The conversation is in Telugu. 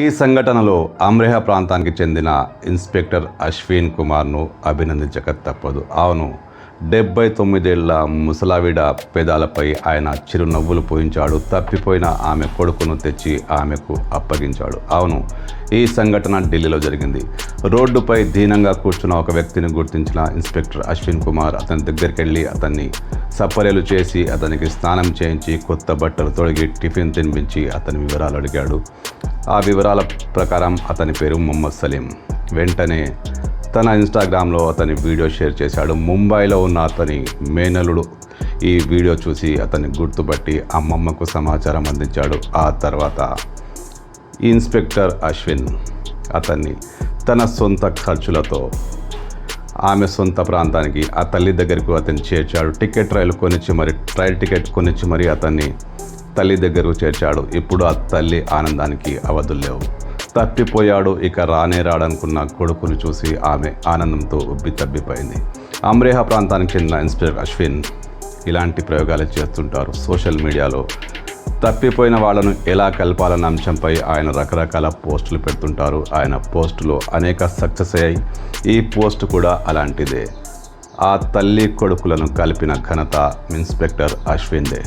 ఈ సంఘటనలో అమ్రేహ ప్రాంతానికి చెందిన ఇన్స్పెక్టర్ అశ్విన్ కుమార్ను అభినందించక తప్పదు. అవును డెబ్బై తొమ్మిదేళ్ళ ముసలావిడ పెదాలపై ఆయన చిరునవ్వులు పోయించాడు తప్పిపోయిన ఆమె కొడుకును తెచ్చి ఆమెకు అప్పగించాడు. అవును ఈ సంఘటన ఢిల్లీలో జరిగింది. రోడ్డుపై దీనంగా కూర్చున్న ఒక వ్యక్తిని గుర్తించిన ఇన్స్పెక్టర్ అశ్విన్ కుమార్ అతని దగ్గరికి వెళ్ళి అతన్ని సపర్యలు చేసి అతనికి స్నానం చేయించి కొత్త బట్టలు తొడిగి టిఫిన్ తినిపించి అతని వివరాలు అడిగాడు. ఆ వివరాల ప్రకారం అతని పేరు మొహమ్మద్ సలీం. వెంటనే తన ఇన్స్టాగ్రామ్లో అతని వీడియో షేర్ చేశాడు. ముంబైలో ఉన్న అతని మేనలుడు ఈ వీడియో చూసి అతన్ని గుర్తుపట్టి అమ్మమ్మకు సమాచారం అందించాడు. ఆ తర్వాత ఈ ఇన్స్పెక్టర్ అశ్విన్ అతన్ని తన సొంత ఖర్చులతో ఆమె సొంత ప్రాంతానికి ఆ తల్లి దగ్గరకు అతన్ని చేర్చాడు. టికెట్ రైలు కొనిచ్చి మరి ట్రైల్ టికెట్ కొనిచ్చి మరి అతన్ని తల్లి దగ్గరకు చేర్చాడు. ఇప్పుడు ఆ తల్లి ఆనందానికి అవధులు లేవు. తప్పిపోయాడు ఇక రానే రాడనుకున్న కొడుకును చూసి ఆమె ఆనందంతో ఉబ్బి తబ్బిపోయింది. ప్రాంతానికి చెందిన ఇన్స్పెక్టర్ అశ్విన్ ఇలాంటి ప్రయోగాలు చేస్తుంటారు. సోషల్ మీడియాలో తప్పిపోయిన వాళ్ళను ఎలా కలపాలన్న అంశంపై ఆయన రకరకాల పోస్టులు పెడుతుంటారు. ఆయన పోస్టులో అనేక సక్సెస్ అయ్యాయి. ఈ పోస్ట్ కూడా అలాంటిదే. ఆ తల్లి కొడుకులను కలిపిన ఘనత ఇన్స్పెక్టర్ అశ్విన్దే.